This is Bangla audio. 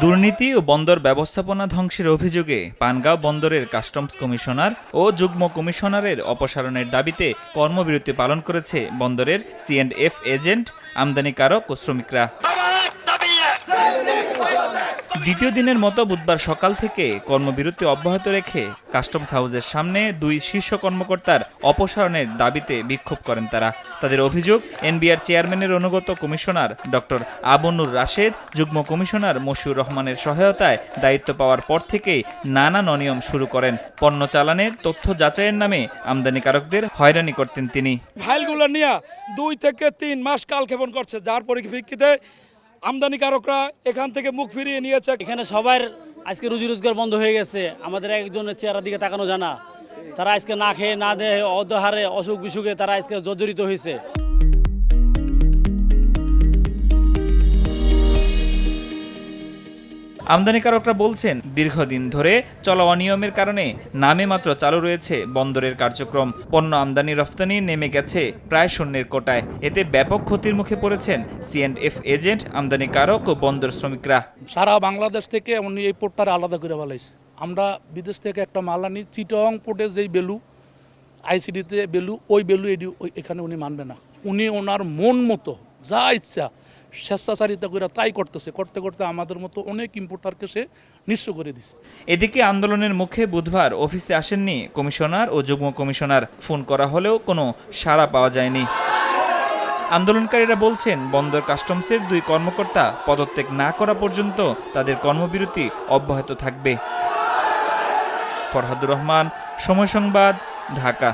দুর্নীতি ও বন্দর ব্যবস্থাপনা ধ্বংসের অভিযোগে পানগাঁও বন্দরের কাস্টমস কমিশনার ও যুগ্ম কমিশনারের অপসারণের দাবিতে কর্মবিরতি পালন করেছে বন্দরের সিএন্ড এফ এজেন্ট, আমদানিকারক ও শ্রমিকরা। দ্বিতীয় দিনের মতো বুধবার সকাল থেকে কর্মবিরতি অব্যাহত রেখে কাস্টমস হাউসের সামনে দুই শীর্ষ কর্মকর্তার অপসারণের দাবিতে বিক্ষোভ করেন তারা। তাদের অভিযোগ, এনবিআর চেয়ারম্যানের অনুগত কমিশনার ডক্টর আবনুর রাশেদ, যুগ্ম কমিশনার মশিউর রহমানের সহায়তায় দায়িত্ব পাওয়ার পর থেকেই নানান অনিয়ম শুরু করেন। পণ্য চালানের, তথ্য যাচাইয়ের নামে আমদানিকারকদের হয়রানি করতেন তিনি। ফাইলগুলো নিয়ে দুই থেকে তিন মাস কালক্ষেপণ করছে, যার পরিপ্রেক্ষিতে আমদানিকারকরা এখান থেকে মুখ ফিরিয়ে নিয়েছে। এখানে সবার আজকে রুজি রোজগার বন্ধ হয়ে গেছে। আমাদের একজনের চেহারা দিকে তাকানো জানা তারা আজকে না খেয়ে, না দেহে অধ্যহারে অসুখ বিসুখে তারা আজকে জর্জরিত হয়েছে। আমদানিকারকরা বলছেন, দীর্ঘদিন ধরে চলা অনিয়মের কারণে নামে মাত্র চালু রয়েছে বন্দরের কার্যক্রম। পণ্য আমদানি রফতানি নেমে গেছে প্রায় শূন্যের কোটায়। এতে ব্যাপক ক্ষতির মুখে পড়েছেন সিএন্ড এফ এজেন্ট, আমদানিকারক ও বন্দর শ্রমিকরা। সারা বাংলাদেশ থেকে উনি এই পোর্টটারে আলাদা করে ফেলাইছে আমরা বিদেশ থেকে একটা মাল আনি, চিটং পোর্টে যেই বেলু আইসিডিতে বেলু ওই বেলু এখানে উনি মানবে না। উনি ওনার মন মতো, যা ইচ্ছা স্বেচ্ছাচারিতা করে তাই করতেছে, করতে করতে আমাদের মতো অনেক ইম্পোর্টারকে সে নিঃস্ব করে দিছে। এদিকে আন্দোলনের মুখে বুধবার অফিসে আসেননি কমিশনার ও যুগ্ম কমিশনার। ফোন করা হলেও কোনো সাড়া পাওয়া যায়নি। আন্দোলনকারীরা বলছেন, বন্দর কাস্টমসের দুই কর্মকর্তা পদত্যাগ না করা পর্যন্ত তাদের কর্মবিরতি অব্যাহত থাকবে। ফরহাদুর রহমান, সময় সংবাদ, ঢাকা।